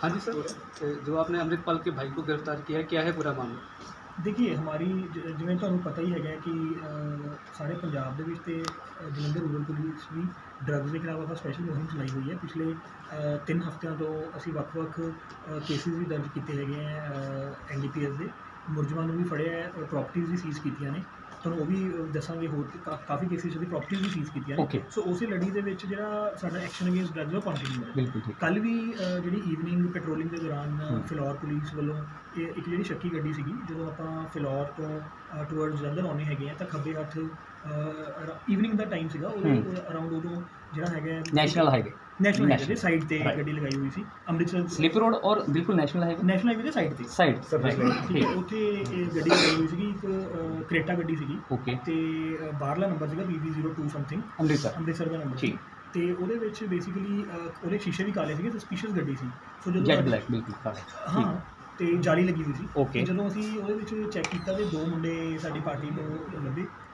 हाँ जी सर अ, जो आपने अमृतपाल के भाई को गिरफ्तार किया है क्या है पूरा मामला ਦੇਖੀਏ ਹਮਾਰੀ ਜ- ਜਿਵੇਂ ਤੁਹਾਨੂੰ ਪਤਾ ਹੀ ਹੈਗਾ ਕਿ ਅ, ਸਾਰੇ ਪੰਜਾਬ ਦੇ ਵਿੱਚ ਤੇ ਅ, ਜਲੰਧਰ ਰੂਰਲ ਪੁਲਿਸ ਵੀ ਡਰੱਗਸ ਦੇ ਖਿਲਾਫ ਆਪਾਂ ਸਪੈਸ਼ਲ ਮੁਹਿੰਮ ਚਲਾਈ ਹੋਈ ਹੈ ਪਿਛਲੇ 3 ਹਫ਼ਤਿਆਂ ਤੋਂ ਅਸੀਂ ਵੱਖ-ਵੱਖ ਕੇਸਿਸ ਵੀ ਦਰਜ ਕੀਤੇ ਹੈਗੇ ਆ ਐਨਡੀਪੀਐਸ ਦੇ ਮੁਲਜ਼ਮਾਂ ਨੂੰ ਵੀ ਫੜਿਆ ਹੈ ਪ੍ਰਾਪਰਟੀਆਂ ਵੀ ਸੀਜ਼ ਕੀਤੀਆਂ ਨੇ ਤੁਹਾਨੂੰ ਉਹ ਵੀ ਦੱਸਾਂਗੇ ਹੋਰ ਕਿ ਕਾ- ਕਾਫੀ ਕੇਸਿਸ ਦੀ ਪ੍ਰਾਪਰਟੀਆਂ ਵੀ ਸੀਜ਼ ਕੀਤੀਆਂ ਨੇ Okay. ਸੋ ਉਸੇ ਲੜੀ ਦੇ ਵਿੱਚ ਜਿਹੜਾ ਸਾਡਾ ਐਕਸ਼ਨ ਅਗੇਂਸਟ ਡਰੱਗਸ ਉਹ ਕੰਟੀਨਿਊ ਹੈ ਬਿਲਕੁਲ ਠੀਕ ਕੱਲ ਵੀ ਅ, ਜਿਹੜੀ ਈਵਨਿੰਗ ਪੈਟਰੋਲਿੰਗ ਦੇ ਦੌਰਾਨ ਹਮ। ਫਿਲੌਰ ਪੁਲਿਸ ਵੱਲੋਂ ਇਹ ਇੱਕ ਜਿਹੜੀ ਸ਼ੱਕੀ ਗੱਡੀ ਸੀਗੀ ਜਦੋਂ ਆਪਾਂ ਫਿਲੌਰ ਤੋਂ ਟੁਵਰਡ ਜਲੰਧਰ ਆਉਣੇ ਹੈਗੇ ਆ ਤਾਂ ਖੱਬੇ ਹੱਥ ਈਵਨਿੰਗ ਦਾ ਟਾਈਮ ਸੀਗਾ ਉਹਦੇ ਹਮ। ਅਰਾਊਂਡ ਉਦੋਂ ਜਿਹੜਾ ਹੈਗਾ ਨੈਸ਼ਨਲ ਹਾਈਵੇ ਨੈਸ਼ਨਲ ਹਾਈਵੇ ਦੇ ਸਾਈਡ ਤੇ. ਗੱਡੀ ਲਗਾਈ ਹੋਈ ਸੀ ਅੰਮ੍ਰਿਤਸਰ ਸਲਿਪ ਰੋਡ ਔਰ ਬਿਲਕੁਲ ਨੈਸ਼ਨਲ ਹਾਈਵੇ ਨੈਸ਼ਨਲ ਹਾਈਵੇ ਦੇ ਸਾਈਡ ਤੇ ਸਾਈਡ ਠੀਕ ਹੈ ਉੱਥੇ ਇਹ ਗੱਡੀ ਲਗਾਈ ਹੋਈ ਸੀਗੀ ਇੱਕ ਕ੍ਰੇਟਾ ਗੱਡੀ ਸੀਗੀ ਓਕੇ ਤੇ ਬਾਹਰਲਾ ਨੰਬਰ ਸੀਗਾ BB02 ਸਮਥਿੰਗ ਅੰਮ੍ਰਿਤਸਰ ਅੰਮ੍ਰਿਤਸਰ ਦਾ ਨੰਬਰ ਠੀਕ ਤੇ ਉਹਦੇ ਵਿੱਚ ਬੇਸਿਕਲੀ ਉਹਦੇ ਸ਼ੀਸ਼ੇ ਵੀ ਕਾਲੇ ਸੀਗੇ ਸਸਪੀਸ਼ੀਅਸ ਗੱਡੀ ਸੀ ਸੋ ਜਦੋਂ ਜੈਟ ਬਲੈਕ ਬਿਲਕੁਲ ਕਾਲਾ ਹਾਂ ਤੇ ਜਾਲੀ ਲੱਗੀ ਹੋਈ ਸੀ ਜਦੋਂ ਅਸੀਂ ਉਹਦੇ ਵਿੱਚ ਚੈੱਕ ਕੀਤਾ ਤੇ ਦੋ ਮੁੰਡੇ ਸਾਡੀ ਪਾਰਟੀ ਨੂੰ ਲੱਭੇ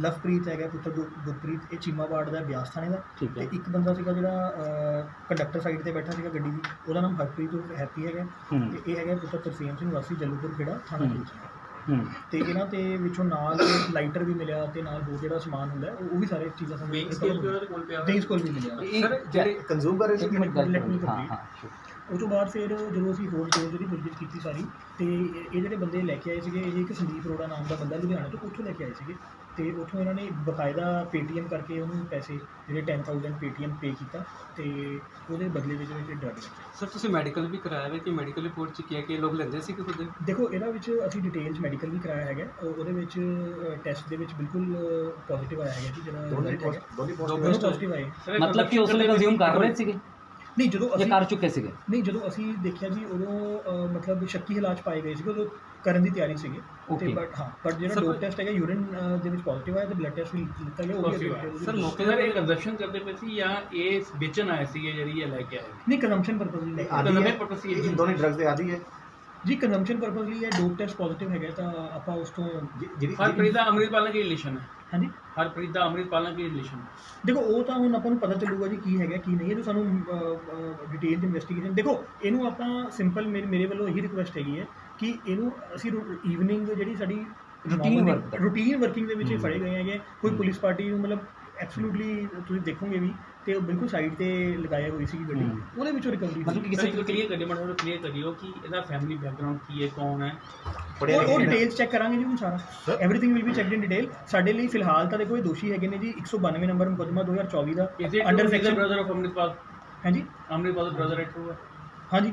ਲਵਪ੍ਰੀਤ ਹੈਗਾ ਪੁੱਤਰ ਗੁਰ- ਗੁਰਪ੍ਰੀਤ ਇਹ ਚੀਮਾਬਾੜ ਦਾ ਬਿਆਸ ਥਾਣੇ ਦਾ। ਠੀਕ ਤੇ ਹੈ ਇੱਕ ਬੰਦਾ ਸੀਗਾ ਜਿਹੜਾ ਕੰਡਕਟਰ ਸਾਈਡ ਤੇ ਬੈਠਾ ਸੀਗਾ ਗੱਡੀ ਦੀ। ਉਹਦਾ ਨਾਮ ਹਰਪ੍ਰੀਤ ਉਰਫ ਹੈਪੀ ਹੈਗਾ। ਹੂੰ। ਤੇ ਇਹ ਹੈਗਾ ਪੁੱਤਰ ਤਰਸੇਮ ਸਿੰਘ ਵਾਸੀ ਜੱਲੂਪੁਰ ਖੇੜਾ ਥਾਣਾ ਹੂੰ। ਪੁਲਿਸ ਹੂੰ। ਤੇ ਇਹਨਾਂ ਤੇ ਵਿੱਚੋਂ ਨਾਲ ਲਾਈਟਰ ਵੀ ਮਿਲਿਆ ਤੇ ਨਾਲ ਹੋਰ ਜਿਹੜਾ ਸਮਾਨ ਹੁੰਦਾ ਹੈ, ਉਹ ਉਹ ਵੀ ਸਾਰੇ ਚੀਜ਼ਾਂ ਸਾਨੂੰ ਵੇਗ ਸਕੇਲ ਵੀ ਉਹਦੇ ਕੋਲ ਪਿਆ ਵੀ ਮਿਲਿਆ। ਸਰ ਜਿਹੜੇ ਕੰਜ਼ੂਮ ਕਰ ਰਹੇ ਸੀ ਇੱਕ ਮਿੰਟ ਗੱਲ Let me ਕਰੋ। ਹਾਂ complete. ਹਾਂ sure. ਉਹ ਤੋਂ ਬਾਅਦ ਫਿਰ ਜਦੋਂ ਅਸੀਂ ਹੋਰ ਟੋਲ ਜਿਹੜੀ ਪੁੱਛਗਿੱਛ ਕੀਤੀ ਸਾਰੀ ਤੇ ਇਹ ਇਹ ਜਿਹੜੇ ਬੰਦੇ ਲੈ ਕੇ ਆਏ ਸੀਗੇ ਇਹ ਇੱਕ ਸੰਦੀਪ ਅਰੋੜਾ ਨਾਮ ਦਾ ਬੰਦਾ ਲੁਧਿਆਣਾ ਤੋਂ ਉੱਥੋਂ ਲੈ ਕੇ ਆਏ ਸੀਗੇ। ਤੇ ਉੱਥੋਂ ਇਹਨਾਂ ਨੇ ਬਕਾਇਦਾ ਪੇਟੀਐਮ ਕਰਕੇ ਉਹਨੂੰ ਪੈਸੇ ਜਿਹੜੇ 10000 ਪੇਟੀਐਮ ਪੇ ਕੀਤਾ ਤੇ ਉਹਦੇ ਬਦਲੇ ਵਿੱਚ ਵਿੱਚ ਡਰਗ ਸਰ ਤੁਸੀਂ ਮੈਡੀਕਲ ਵੀ ਕਰਾਇਆ ਹੈ ਕਿ ਮੈਡੀਕਲ ਰਿਪੋਰਟ ਚ ਕੀ ਹੈ ਕਿ ਇਹ ਲੋਕ ਲੈਂਦੇ ਸੀ ਕਿ ਖੁਦ? ਦੇਖੋ ਇਹਦਾ ਵਿੱਚ ਅਸੀਂ ਡਿਟੇਲਸ ਮੈਡੀਕਲ ਵੀ ਕਰਾਇਆ ਹੈਗਾ। ਉਹ- ਉਹਦੇ ਵਿੱਚ ਟੈਸਟ ਦੇ ਵਿੱਚ ਬਿਲਕੁਲ ਪੋਜ਼ਿਟਿਵ ਆਇਆ ਹੈਗਾ ਜੀ ਜਿਹੜਾ ਦੋਨੇ ਦੋਨੋਂ ਪੋਜ਼ਿਟਿਵ ਆਏ ਮਤਲਬ ਕਿ ਉਸ ਵੇਲੇ ਕੰਜ਼ਿਊਮ ਕਰ ਰਹੇ ਸੀਗੇ? ਨਹੀਂ ਜਦੋਂ ਜਾਂ ਅਸੀਂ ਕਰ ਚੁੱਕੇ ਸੀਗੇ ਨਹੀਂ ਜਦੋਂ ਅਸੀਂ ਦੇਖਿਆ ਜੀ ਉਦੋਂ ਅਹ, ਮਤਲਬ ਸ਼ੱਕੀ ਹਾਲਾਤ 'ਚ ਪਾਏ ਗਏ ਸੀਗੇ ਉਦੋਂ ਕਰਨ ਦੀ ਤਿਆਰੀ ਸੀਗੀ ਤੇ Okay. ਬਟ ਹਾਂ ਬਟ ਜਿਹੜਾ Sir, ਡੋਪ ਟੈਸਟ ਹੈਗਾ ਯੂਰਿਨ ਦੇ ਵਿੱਚ ਪੋਜ਼ਿਟਿਵ ਆਇਆ ਤੇ ਬਲੱਡ ਟੈਸਟ ਵੀ ਲਿੱਤਾ ਗਿਆ ਉਹ ਵੀ ਅੱਗੇ- ਸਰ ਮੌਕੇ ਸਰ ਤੇ ਇਹ ਕੰਜ਼ਪਸ਼ਨ ਕਰਦੇ ਪਏ ਸੀ ਜਾਂ ਇਹ ਵੇਚਣ ਆਏ ਸੀਗੇ ਜਿਹੜੀ ਇਹ ਲੈ ਕੇ ਆਏ ਨਹੀਂ ਕੰਜ਼ੰਪਸ਼ਨ ਪਰਪਸ ਲਈ ਨਹੀਂ। ਆਦੀ ਹੈ purpose ਹੀ ਇਹ ਹੈ। ਦੋਨੇ ਡਰੱਗਸ ਦੇ ਆਦੀ ਹੈ ਜੀ ਕੰਜ਼ੰਪਸ਼ਨ ਪਰਪਸ ਲਈ ਇਹ ਡੋਪ ਟੈਸਟ ਪੋਜ਼ਿਟਿਵ ਹੈਗਾ ਤਾਂ ਆਪਾਂ ਉਸ ਤੋਂ ਜਿਹੜੀ ਹਰਪ੍ਰੀਤ ਦਾ ਅੰਮ੍ਰਿਤਪਾਲ ਨਾਲ ਕੀ ਰਿਲੇਸ਼ਨ ਹੈ ਹਾਂਜੀ? ਹਰਪ੍ਰੀਤ ਦਾ ਅੰਮ੍ਰਿਤਪਾਲ ਨਾਲ ਕੀ ਰਿਲੇਸ਼ਨ ਦੇਖੋ ਉਹ ਤਾਂ ਹੁਣ ਆਪਾਂ ਨੂੰ ਪਤਾ ਚੱਲੂਗਾ ਜੀ ਕੀ ਹੈਗਾ ਕੀ ਨਹੀਂ। ਇਹ ਤਾਂ ਸਾਨੂੰ ਡਿਟੇਲ ਦੀ ਇਨਵੈਸਟੀਗੇਸ਼ਨ ਦੇਖੋ ਇਹਨੂੰ ਆਪਾਂ ਸਿੰਪਲ ਮੇਰੇ ਮੇਰੇ ਵੱਲੋਂ ਇਹੀ ਰਿਕੁਐਸਟ ਹੈਗੀ ਹੈ ਕਿ ਇਹਨੂੰ ਅਸੀਂ ਈਵਨਿੰਗ ਜਿਹੜੀ ਸਾਡੀ ਦਾ। ਰੂਟੀਨ ਵਰਕਿੰਗ ਦੇ ਵਿੱਚ। ਫੜੇ ਗਏ ਹੈਗੇ। ਕੋਈ ਪੁਲਿਸ ਪਾਰਟੀ ਨੂੰ ਮਤਲਬ ਐਬਸੋਲੂਟਲੀ ਤੁਸੀਂ ਦੇਖੋਗੇ ਵੀ ਤੇ ਉਹ ਬਿਲਕੁਲ ਸਾਈਡ ਤੇ ਲਗਾਇਆ ਹੋਈ ਸੀ ਗੱਡੀ। ਉਹਦੇ ਵਿੱਚੋਂ ਰਿਕਵਰੀ ਮਤਲਬ ਕਿ ਕਿਸੇ ਨੂੰ ਕਲੀਅਰ ਕਰਿਓ ਮੈਨੂੰ ਕਲੀਅਰ ਕਰਿਓ ਕਿ ਇਹਦਾ ਫੈਮਿਲੀ ਬੈਕਗ੍ਰਾਉਂਡ ਕੀ ਹੈ ਕੌਣ ਹੈ? ਪੜਿਆ ਉਹ ਡਿਟੇਲਸ ਚੈੱਕ ਕਰਾਂਗੇ ਜੀ ਹੁਣ ਸਾਰਾ। Everything will be checked in detail ਸਾਡੇ ਲਈ ਫਿਲਹਾਲ ਤਾਂ ਦੇਖੋ ਇਹ ਦੋਸ਼ੀ ਹੈਗੇ ਨੇ ਜੀ 192 ਨੰਬਰ ਮੁਕੱਦਮਾ 2024 ਦਾ under under section brother of Amritpal ਹਾਂਜੀ। ਅੰਮ੍ਰਿਤਪਾਲ ਦਾ ਬ੍ਰਦਰ ਹੈ ਟਰੂ ਹੈ। ਹਾਂਜੀ।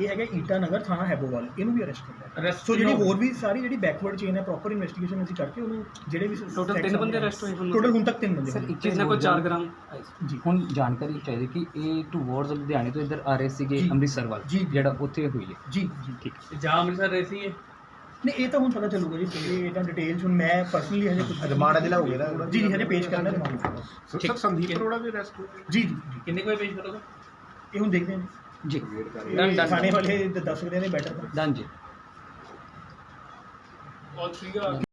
ਇਹ ਹੈਗਾ ਈਟਾ ਨਗਰ ਥਾਣਾ ਹੈਬੋਵਾਲ ਇਹਨੂੰ ਵੀ ਅਰੈਸਟ ਕੀਤਾ। Arrest ਸੋ ਜਿਹੜੀ? ਹੋਰ ਵੀ ਸਾਰੀ ਜਿਹੜੀ ਬੈਕਵਰਡ ਚੇਨ ਹੈ ਪ੍ਰੋਪਰ ਇਨਵੈਸਟੀਗੇਸ਼ਨ ਅਸੀਂ ਕਰਕੇ ਉਹਨੂੰ ਜਿਹੜੇ ਵੀ ਟੋਟਲ ਤਿੰਨ ਬੰਦੇ ਅਰੈਸਟ ਹੋਏ ਹੁਣ ਟੋਟਲ ਹੁਣ ਤੱਕ ਤਿੰਨ ਬੰਦੇ ਸਰ। ਇੱਕ ਚੀਜ਼ ਨੇ ਕੋਈ ਹੋਰ 4 ਜਾਣ- ਗ੍ਰਾਮ ਜੀ। ਹੁਣ ਜਾਣਕਾਰੀ ਚਾਹੀਦੀ ਕਿ ਇਹ ਟੂਵਰਡਸ ਲੁਧਿਆਣੇ ਤੋਂ ਇੱਧਰ ਆ ਰਹੇ ਸੀਗੇ। ਅੰਮ੍ਰਿਤਸਰ ਵੱਲ ਜੀ। ਜਿਹੜਾ ਉੱਥੇ ਹੋਈ ਹੈ। ਜੀ ਜੀ। ਠੀਕ ਜਾਂ ਅੰਮ੍ਰਿਤਸਰ ਰਹੇ ਸੀ ਇਹ ਨਹੀਂ ਇਹ ਤਾਂ ਹੁਣ ਪਤਾ ਚੱਲੂਗਾ ਜੀ। ਇਹ ਤਾਂ ਡਿਟੇਲਸ ਹੁਣ ਮੈਂ ਪਰਸਨਲੀ ਹਜੇ ਕੁਝ ਰਿਮਾਂਡ ਅਜੇ ਲਾਓਗੇ ਨਾ। ਜੀ ਜੀ ਹਜੇ ਪੇਸ਼ ਕਰਨਾ ਰਿਮਾਂਡ। ਸਰ ਸੰਦੀਪ ਅਰੋੜਾ ਵੀ ਅਰੈਸਟ ਹੋ ਗਿਆ ਜੀ ਜੀ। ਜੀ ਕਿੰਨੇ ਕੋਈ ਪੇਸ਼ ਕਰੋਗੇ? ਇਹ ਹੁਣ ਦੇਖਦੇ ਹਾਂ ਜੀ। ਇਹ done. ਥਾਣੇ ਵਾਲੇ ਦ- ਦੱਸ ਸਕਦੇ ਨੇ ਬੈਟਰ ਡਨ ਜੀ।